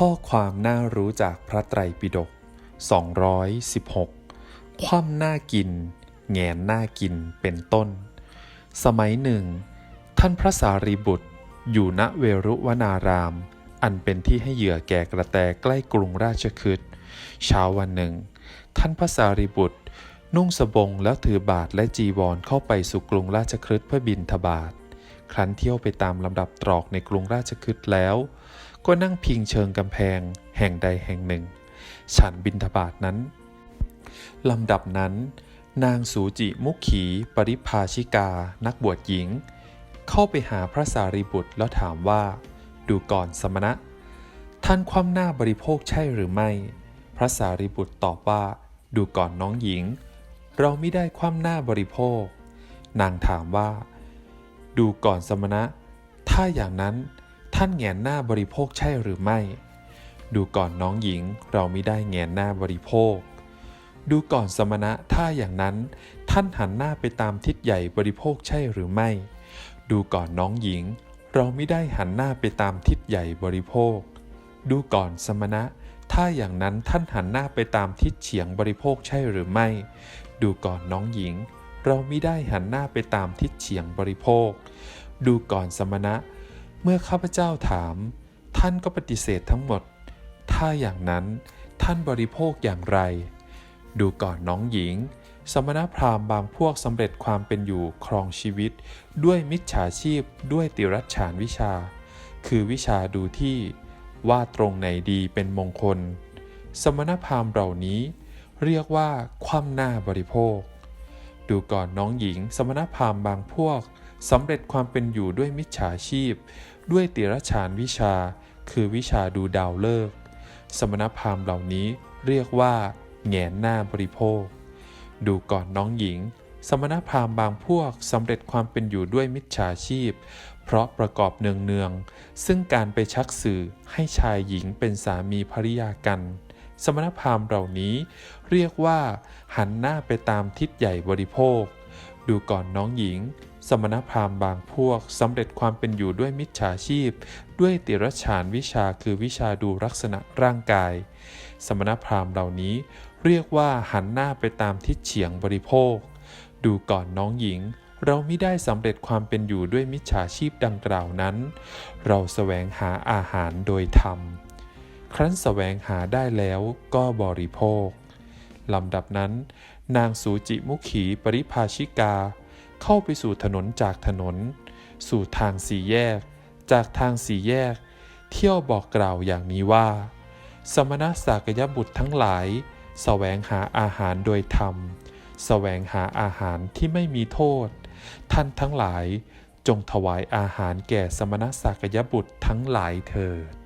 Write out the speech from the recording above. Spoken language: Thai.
ข้อความน่ารู้จากพระไตรปิฎก216 คว่ำหน้ากิน แงนหน้ากินเป็นต้น สมัยหนึ่ง ท่านพระสารีบุตร อยู่ณเวรุวนาราม อันเป็นที่ให้เหยื่อแก่กระแตใกล้กรุงราชคฤห์เช้าวันหนึ่ง ท่านพระสารีบุตร นุ่งสบงแล้วถือบาทและจีวรเข้าไปสู่กรุงราชคฤห์เพื่อบินทบาทครั้นเที่ยวไปตามลำดับตรอกในกรุงราชคฤห์แล้ว ก็นั่งพิงเชิงกำแพง แห่งใดแห่งหนึ่ง ฉันบินทบาทนั้นลำดับนั้น นางสูจิมุขี ปริภาชิกา นักบวชหญิง เข้าไปหาพระสารีบุตรแล้วถามว่า ดูก่อนสมณะ ท่านคว่ำหน้าบริโภคใช่หรือไม่ พระสารีบุตรตอบว่า ดูก่อนน้องหญิง เราไม่ได้คว่ำหน้าบริโภค นางถามว่า ดูก่อนสมณะ ถ้าอย่างนั้น ท่านแงนหน้าบริโภคใช่หรือไม่ ดูก่อนน้องหญิงเราไม่ได้แงนหน้าบริโภค ดูก่อนสมณะถ้าอย่างนั้น ท่านหันหน้าไปตามทิศใหญ่บริโภคใช่หรือไม่ ดูก่อนน้องหญิง เราไม่ได้หันหน้าไปตามทิศใหญ่บริโภค ดูก่อนสมณะ ถ้าอย่างนั้นท่านหันหน้าไปตามทิศเฉียงบริโภคใช่หรือไม่ ดูก่อนน้องหญิง เราไม่ได้หันหน้าไปตามทิศเฉียงบริโภค ดูก่อนสมณะ เมื่อข้าพเจ้าถาม ท่านก็ปฏิเสธทั้งหมด ถ้าอย่างนั้นท่านบริโภคอย่างไร ดูก่อนน้องหญิง สมณพราหมณ์บางพวกสำเร็จความเป็นอยู่ครองชีวิต ด้วยมิจฉาชีพด้วยติรัชฉานวิชา คือวิชาดูที่ว่าตรงไหนดีเป็นมงคล สมณพราหมณ์เหล่านี้ เรียกว่าคว่ำหน้าบริโภค ดูก่อนน้องหญิง สมณพราหมณ์บางพวกสำเร็จความเป็นอยู่ด้วยมิจฉาชีพ ด้วยติรชานวิชา คือวิชาดูดาวเลิก สมณพราหมณ์เหล่านี้เรียกว่าแงนหน้าบริโภค ดูก่อนน้องหญิง สมณพราหมณ์บางพวกสำเร็จความเป็นอยู่ด้วยมิจฉาชีพ เพราะประกอบเนืองๆ ซึ่งการไปชักสื่อให้ชายหญิงเป็นสามีภริยากัน สมณพราหมณ์เหล่านี้เรียกว่า หันหน้าไปตามทิศใหญ่บริโภค ดูก่อนน้องหญิง สมณพราหมณ์บางพวกสำเร็จความเป็นอยู่ด้วยมิจฉาชีพ ด้วยติรชานวิชาคือวิชาดูลักษณะร่างกาย สมณพราหมณ์เหล่านี้เรียกว่าหันหน้าไปตามทิศเฉียงบริโภค ดูก่อนน้องหญิง เราไม่ได้สำเร็จความเป็นอยู่ด้วยมิจฉาชีพดังกล่าวนั้น เราแสวงหาอาหารโดยธรรม ครั้นแสวงหาได้แล้วก็บริโภคลำดับนั้น นางสูจิมุขีปริภาชิกา เข้าไปสู่ถนนจากถนน สู่ทางสี่แยก จากทางสี่แยก เที่ยวบอกกล่าวอย่างนี้ว่า สมณสากยบุตรทั้งหลายแสวงหาอาหารโดยธรรมแสวงหาอาหารที่ไม่มีโทษ ท่านทั้งหลายจงถวายอาหารแก่สมณสากยบุตรทั้งหลายเถิด